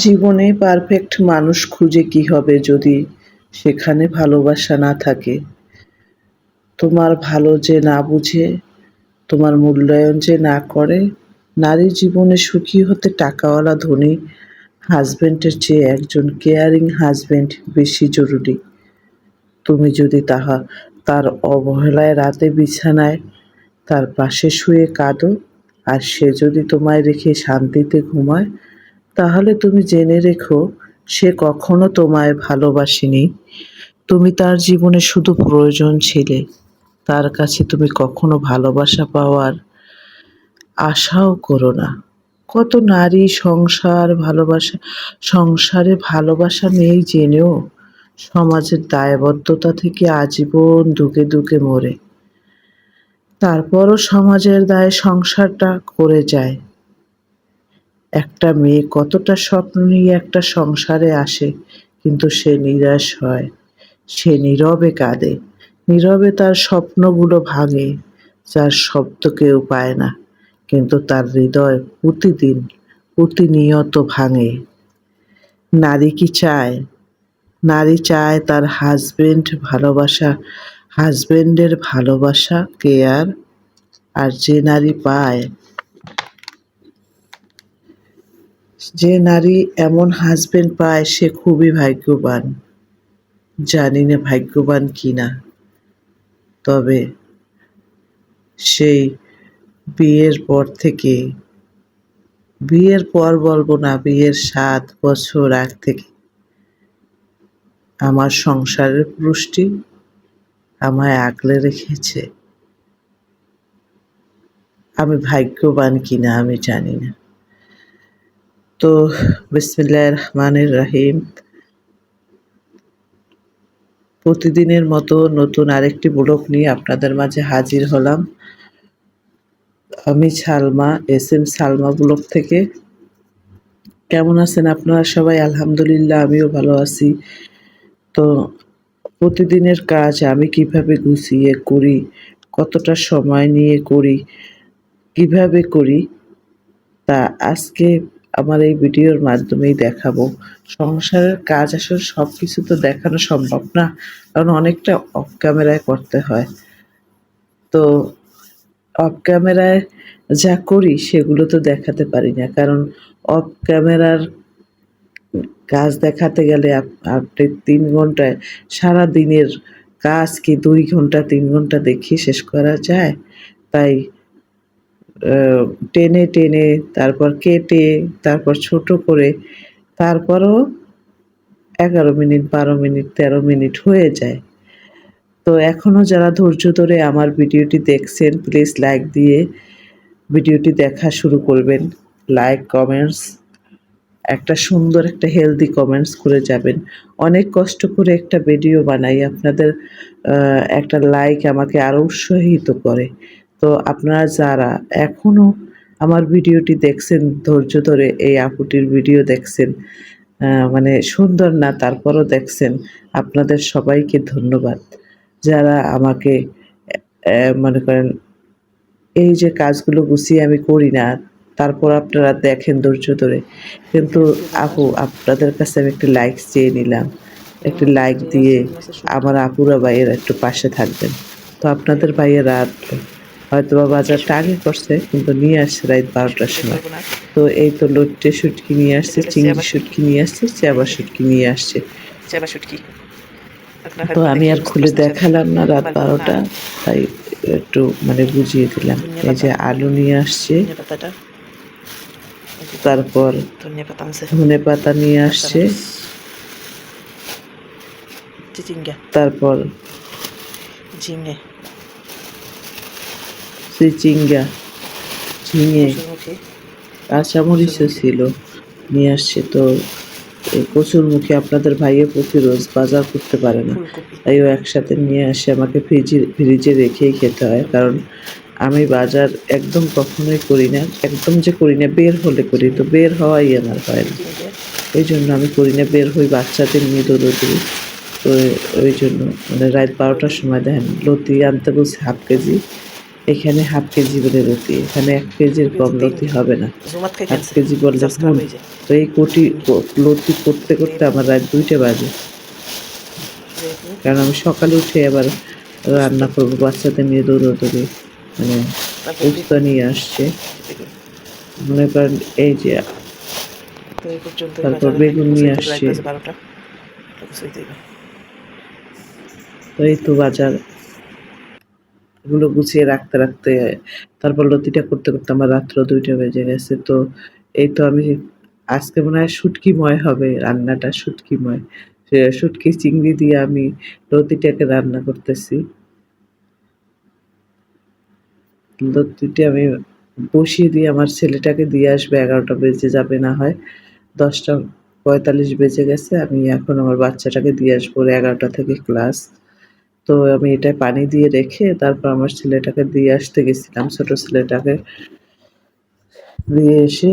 জীবনে পারফেক্ট মানুষ খুঁজে কি হবে যদি সেখানে ভালোবাসা না থাকে? তোমার ভালো যে না বুঝে, তোমার মূল্যায়ন যে না করে, নারী জীবনে সুখী হতে টাকাওয়ালা, ধনী হাজবেন্ডের চেয়ে একজন কেয়ারিং হাজবেন্ড বেশি জরুরি। তুমি যদি তাহা, তার অবহেলায় রাতে বিছানায় তার পাশে শুয়ে কাঁদো, আর সে যদি তোমায় রেখে শান্তিতে ঘুমায় তাহলে তুমি জেনে রেখো, সে কখনো তোমায় ভালোবাসেনি। তুমি তার জীবনে শুধু প্রয়োজন ছিলে। তার কাছে তুমি কখনো ভালোবাসা পাওয়ার আশাও করো না। কত নারী সংসার ভালোবাসা, সংসারে ভালোবাসা নেই জেনেও সমাজের দায়বদ্ধতা থেকে আজীবন দুকে দুকে মরে। তারপরও সমাজের দায়ে সংসারটা করে যায়। একটা মেয়ে কতটা স্বপ্ন নিয়ে একটা সংসারে আসে, কিন্তু সে নিরাশ হয়। সে নীরবে কাঁদে। নীরবে তার স্বপ্নগুলো ভাঙে, যার শব্দ কেউ পায় না, কিন্তু তার হৃদয় প্রতিদিন, প্রতিনিয়ত ভাঙে। নারী কি চায়? নারী চায় তার হাজবেন্ড ভালোবাসা। হাজবেন্ডের ভালোবাসা কেয়ার আর যে নারী পায় যে নারী এমন হাজবেন্ড পায়, সে খুবই ভাগ্যবান। জানি না ভাগ্যবান কিনা। তবে সেই বিয়ের পর থেকে, বিয়ের পর বলব না, বিয়ের সাত বছর আগ থেকে আমার সংসারের পুরুষটি আমায় আগলে রেখেছে। আমি ভাগ্যবান কিনা আমি জানি না। তো বিসমিল্লাহ রহমানের রাহিম। প্রতিদিনের মতো নতুন আরেকটি ব্লগ নিয়ে আপনাদের মাঝে হাজির হলাম। আমি Salma S M Salma blog থেকে। কেমন আছেন আপনারা সবাই? আলহামদুলিল্লাহ, আমিও ভালো আছি। তো প্রতিদিনের কাজ আমি কীভাবে গুছিয়ে করি, কতটা সময় নিয়ে করি, কীভাবে করি, তা আজকে আমার এই ভিডিওর মাধ্যমেই দেখাবো। সংসারের কাজ আসলে সব কিছু তো দেখানো সম্ভব না, কারণ অনেকটা অফ ক্যামেরায় করতে হয়। তো অফ ক্যামেরায় যা করি সেগুলো তো দেখাতে পারি না, কারণ অফ ক্যামেরার কাজ দেখাতে গেলে আপনি তিন ঘন্টায় সারা দিনের কাজ কি দুই ঘণ্টা, তিন ঘণ্টা দেখিয়ে শেষ করা যায়? তাই টেনে টেনে, তারপর কেটে, তারপর ছোট করে, তারপরও এগারো মিনিট, বারো মিনিট, তেরো মিনিট হয়ে যায়। তো এখনও যারা ধৈর্য ধরে আমার ভিডিওটি দেখছেন প্লিজ লাইক দিয়ে ভিডিওটি দেখা শুরু করবেন। লাইক কমেন্টস একটা সুন্দর একটা হেলদি কমেন্টস করে যাবেন। অনেক কষ্ট করে একটা ভিডিও বানাই, আপনাদের একটা লাইক আমাকে আরও উৎসাহিত করে। তো আপনারা যারা এখনও আমার ভিডিওটি দেখছেন, ধৈর্য ধরে এই আপুটির ভিডিও দেখছেন মানে সুন্দর না, তারপরও দেখছেন, আপনাদের সবাইকে ধন্যবাদ। যারা আমাকে মনে করেন, এই যে কাজগুলো গুছিয়ে আমি করি না, তারপর আপনারা দেখেন ধৈর্য ধরে। কিন্তু আপু, আপনাদের কাছে আমি একটি লাইক চেয়ে নিলাম। একটি লাইক দিয়ে আমার আপুরা, ভাইয়েরা একটু পাশে থাকবেন। তো আপনাদের ভাইয়ের হয়তো বা বাজারটা আগে করছে কিন্তু নিয়ে আসছে রাত বারোটার সময়। তো এই তো লোট্টে শুটকি নিয়ে আসছে চিংড়ি শুটকি নিয়ে আসছে চেবা শুটকি নিয়ে আসছে। চেবা শুটকি তো আমি আর খুলে দেখালাম না রাত বারোটা তাই একটু মানে বুঝিয়ে দিলাম। এই যে আলু নিয়ে আসছে তারপর ধনে পাতা নিয়ে আসছে। তারপর ঝিঙে। চিচিঙ্গা ঝিঙে কাঁচামরিচও ছিল। নিয়ে আসছে তো এই কচুর মুখে আপনাদের ভাইয়ের প্রতি রোজ বাজার করতে পারে না। তাই ও একসাথে নিয়ে আসে আমাকে ফ্রিজে ফ্রিজে রেখেই খেতে হয়। কারণ আমি বাজার একদম কখনোই করি না একদম যে করি না বের হলে করি। তো বের হওয়াই আমার হয় না। এই জন্য আমি করি না বের হই বাচ্চাদের নিয়ে দৌড়ি তো ওই জন্য মানে রাত বারোটার সময় দেখেন লতি আনতে বলছে হাফ কেজি। এখানে হাফ কেজি বলে রুটি এখানে এক কেজির কম রুটি হবে না। হাফ কেজি বললে ভুল তো এই কোটি লতি করতে করতে আমার রাত দুইটা বাজে। কারণ আমি সকালে উঠে আবার রান্না করব বাচ্চাদের নিয়ে দৌড়দৌড়ি মানে উস্তা নিয়ে আসছে। মনে করেন এই যে তারপর বেগুন নিয়ে আসছে। তো এই তো বাজার। এগুলো গুছিয়ে রাখতে রাখতে তারপর লতিটা করতে করতে আমার রাত্র দুইটা বেজে গেছে। তো এই তো আমি আজকে মনে হয় শুটকিময় হবে রান্নাটা, শুটকিময়। শুটকি চিংড়ি দিয়ে আমি লতিটাকে রান্না করতেছি। লতিটা আমি বসিয়ে দিয়ে আমার ছেলেটাকে দিয়ে আসবে, এগারোটা বেজে যাবে না হয়। দশটা পঁয়তাল্লিশ বেজে গেছে, আমি এখন আমার বাচ্চাটাকে দিয়ে আসব এগারোটা থেকে ক্লাস। তো আমি এটা পানি দিয়ে রেখে তারপর আমার ছেলেটাকে দিয়ে আসতে গেছিলাম, ছোট ছেলেটাকে দিয়ে এসে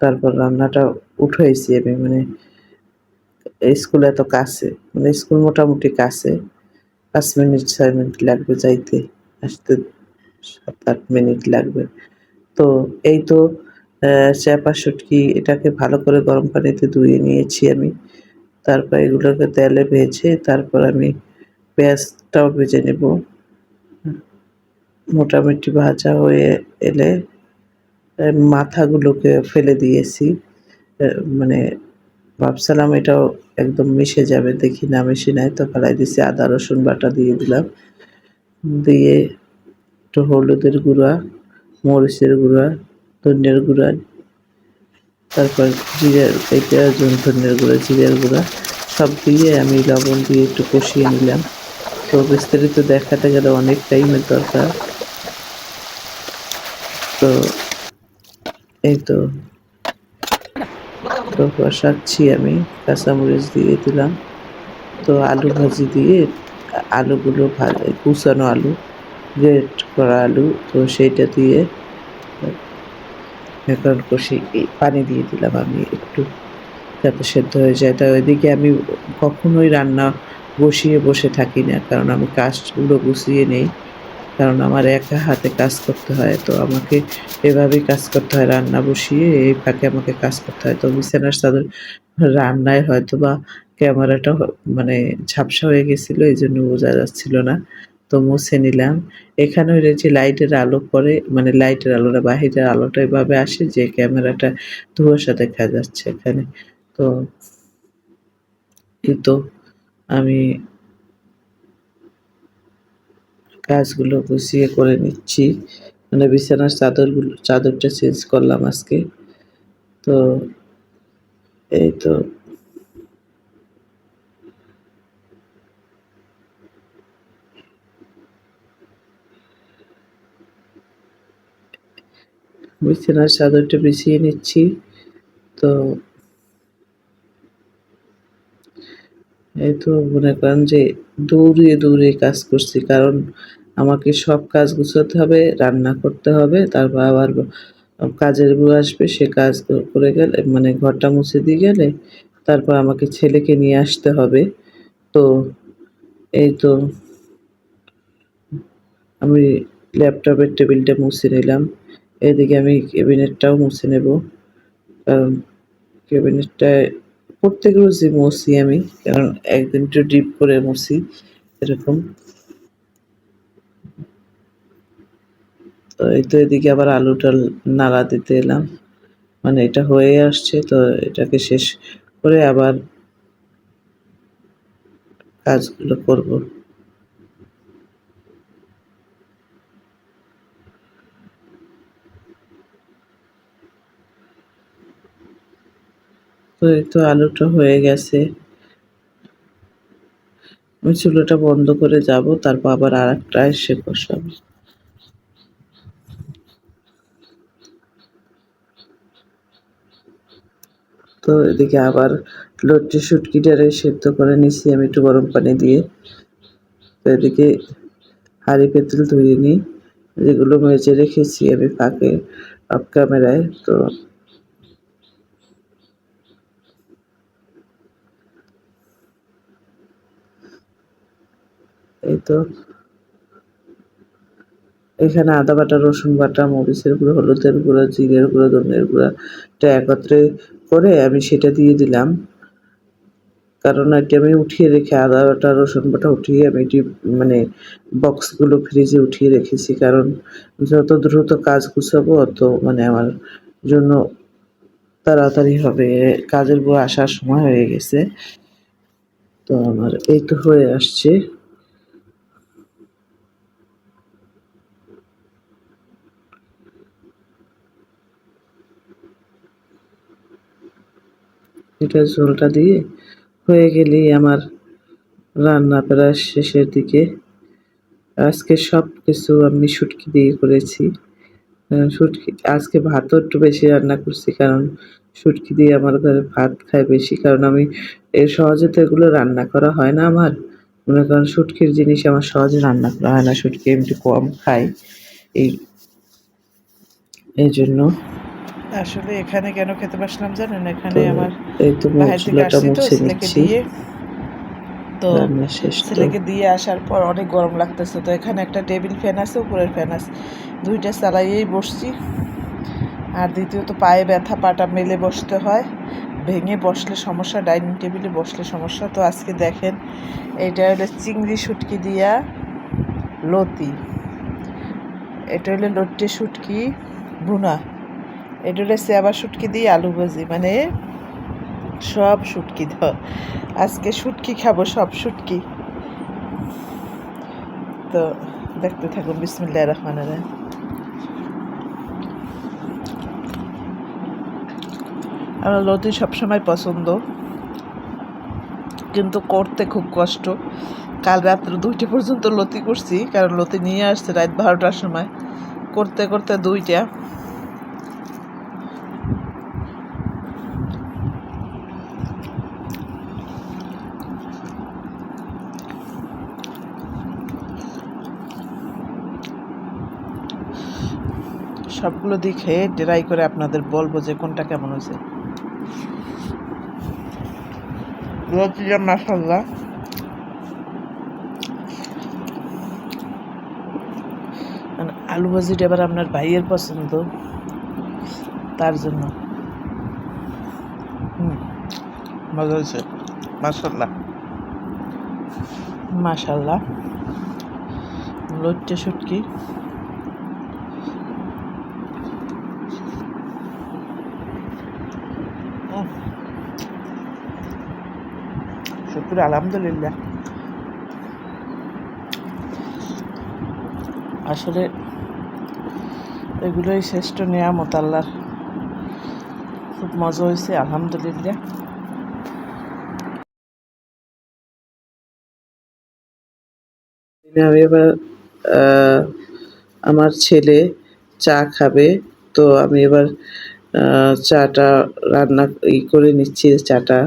তারপর রান্নাটা উঠাইছি আমি মানে স্কুল এত কাছে মানে স্কুল মোটামুটি কাছে, পাঁচ মিনিট, ছয় মিনিট লাগবে যাইতে, আসতে সাত, আট মিনিট লাগবে। তো এই তো চ্যাপা, শুটকি এটাকে ভালো করে গরম পানিতে ধুয়ে নিয়েছি আমি, তারপর এগুলোকে তেলে ভেজে তারপর আমি পেঁয়াজটাও ভেজে নেব। মোটামুটি ভাজা হয়ে এলে মাথাগুলোকে ফেলে দিয়েছি। মানে ভাবছিলাম এটাও একদম মিশে যাবে, দেখি না মিশে নাই তো ফেলাই দিছি, আদা, রসুন বাটা দিয়ে দিলাম। দিয়ে একটু হলুদের গুঁড়া, মরিচের গুঁড়া, ধনিয়ার গুঁড়া, তারপর জিরার এটা ধনিয়ার গুঁড়া, জিরের গুঁড়া, সব দিয়ে আমি লবণ দিয়ে একটু কষিয়ে নিলাম। তো বিস্তারিত দেখাতে গেলে অনেক টাইমের দরকার। তো এই তো। তো কষাচ্ছি আমি, কাঁচামরিচ দিয়ে দিলাম। তো আলু ভাজি দিয়ে আলুগুলো কুচানো আলু, গ্রেট করা আলু, তো সেইটা দিয়ে এখন কষি পানি দিয়ে দিলাম আমি একটু, যাতে সেদ্ধ হয়ে যায়। তা ওইদিকে আমি কখনোই রান্না বসিয়ে বসে থাকি না, কারণ আমি কাজগুলো গুছিয়ে নেই, কারণ আমার একা হাতে কাজ করতে হয়। তো আমাকে এভাবেই কাজ করতে হয়, রান্না বসিয়ে এই ফাঁকে আমাকে কাজ করতে হয়। তো বিছানার চাদর রান্নায় হয়তো বা ক্যামেরাটা মানে ঝাপসা হয়ে গেছিল এই জন্য বোঝা যাচ্ছিল না। তো মুছে নিলাম। এখানে ওই যে লাইটের আলো পরে মানে লাইটের আলোটা বাহিরের আলোটা এভাবে আসে যে ক্যামেরাটা ধোঁয়াশা দেখা যাচ্ছে এখানে। তো এই তো আমি কাজগুলো গুছিয়ে করে নিচ্ছি। মানে বিছানার চাদরগুলো, চাদরটা চেঞ্জ করলাম আজকে। তো এই তো। বিছানার চাদরটা বিছিয়ে নিচ্ছি। তো এই তো মনে করেন যে দৌড়িয়ে দৌড়িয়ে কাজ করছি, কারণ আমাকে সব কাজ গুছাতে হবে, রান্না করতে হবে, তারপর আবার কাজের বউ আসবে, সে কাজ করে গেলে মানে ঘরটা মুছে দিয়ে গেলে তারপর আমাকে ছেলেকে নিয়ে আসতে হবে। তো এই তো আমি ল্যাপটপের টেবিলটা মুছে নিলাম, এদিকে আমি ক্যাবিনেটটাও মুছে নেব, কারণ ক্যাবিনেটটায় প্রত্যেক রোজই মুছি আমি, কারণ একদিন একটু ডিপ করে মুছি এরকম। তো এই তো এদিকে আবার আলুটা নাড়া দিতে এলাম। মানে এটা হয়ে আসছে, তো এটাকে শেষ করে আবার কাজগুলো করব। তো এই তো আলুটা হয়ে গেছে। আমি চুলোটা বন্ধ করে যাব, তারপর আবার আর একটা এসে বসাবো। তো এদিকে আবার লট্টি শুটকিটারে সেদ্ধ করে নিছি, আমি একটু গরম পানি দিয়ে। তো এদিকে হাঁড়ি পেতল ধুয়ে নিই, যেগুলো মেজে রেখেছি আমি ফাঁকে অফ ক্যামেরায়, তো এই তো। এখানে আদা বাটা, রসুন বাটা, মরিচের গুঁড়ো, হলুদের গুঁড়ো, জিরের গুঁড়ো ধনের গুঁড়োটা একত্রে করে আমি সেটা দিয়ে দিলাম। কারণ এটি আমি উঠিয়ে রেখে আদা বাটা, রসুন বাটা উঠিয়ে আমি এটি মানে বক্সগুলো ফ্রিজে উঠিয়ে রেখেছি। কারণ যত দ্রুত কাজ গুছাবো অত মানে আমার জন্য তাড়াতাড়ি হবে। কাজের বউ আসার সময় হয়ে গেছে। তো আমার এই তো হয়ে আসছে। এটা ঝোলটা দিয়ে হয়ে গেলেই আমার রান্না প্রায় শেষের দিকে। আজকে সব কিছু আমি শুটকি দিয়ে করেছি। শুটকি, আজকে ভাতও একটু বেশি রান্না করছি কারণ শুটকি দিয়ে আমার ঘরে ভাত খায় বেশি। কারণ আমি এর সহজে তো এগুলো রান্না করা হয় না আমার। মনে করেন শুটকির জিনিস আমার সহজে রান্না করা হয় না, শুটকি এমনি কম খাই। এই এই জন্য আসলে এখানে কেন খেতে পারছিলাম জানেন? এখানে আমার এই তো বাহির থেকে আসছি তো ছেলেকে নিচ্ছি। দিয়ে। তো ছেলেকে দিয়ে আসার পর অনেক গরম লাগতেছে। তো এখানে একটা টেবিল ফ্যান আছে উপরের ফ্যান আছে। দুইটা চালাইয়েই বসছি। আর দ্বিতীয়ত পায়ে ব্যথা পাটা মেলে বসতে হয়। ভেঙে বসলে সমস্যা ডাইনিং টেবিলে বসলে সমস্যা। তো আজকে দেখেন এটা হলো চিংড়ি শুটকি দিয়া লতি। এটা হলো লট্টে শুটকি ভুনা। এটা হলো সেবা শুটকি দিয়ে আলু ভাজি মানে সব শুটকি দাও আজকে শুটকি খাব, সব শুটকি। তো দেখতে থাকুন বিসমিল্লাহ রহমান রাহিম। আমার লতি সবসময় পছন্দ, কিন্তু করতে খুব কষ্ট। কাল রাত্রে দুইটা পর্যন্ত লতি করছি, কারণ লতি নিয়ে আসছে রাত বারোটার সময়। করতে করতে দুইটা। সবগুলো দিয়ে খেয়ে ট্রাই করে আপনাদের বলব যে কোনটা কেমন হয়েছে। মাসাল্লাহ মানে আলু ভাজিটা এবার আপনার ভাইয়ের পছন্দ তার জন্য। হুম। মজা হয়েছে? মাসাল্লাহ মাসাল্লাহ লইট্টে শুটকি। শুক্র আলহামদুলিল্লাহ। আসলে এগুলোই শ্রেষ্ঠ নেয়ামত আল্লাহর। খুব মজা হয়েছে আলহামদুলিল্লাহ। আমি এবার আমার ছেলে চা খাবে, তো আমি এবার চাটা রান্না ই করে নিচ্ছি, চাটা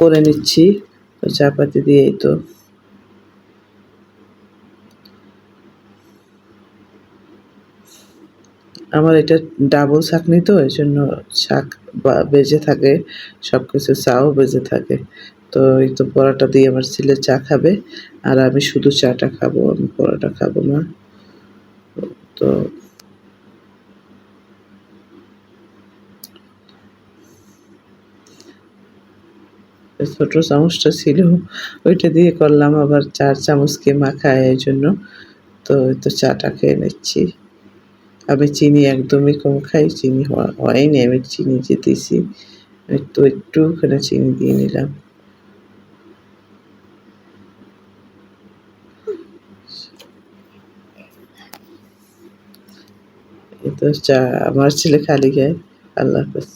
করে নিচ্ছি চা পাতি দিয়েই তো। আমার এটা ডাবল ছাকনি তো এই জন্য শাক বেজে থাকে সব কিছু চাও বেজে থাকে। তো এই তো পরোটা দিয়ে আমার ছেলে চা খাবে, আর আমি শুধু চাটা খাব, আমি পরোটা খাব না তো ছোট চামচটা ছিল, ওইটা দিয়ে করলাম আবার চার চামচকে মাখায় এই জন্য। তো তো চাটা খেয়ে নিচ্ছি। আমি চিনি একদমই কম খাই, চিনি হয়নি, আমি চিনি যেতেছি একটু একটুখানি চিনি দিয়ে নিলাম। তো চা আমার ছেলে খালি খায় আল্লাহ হাফেজ।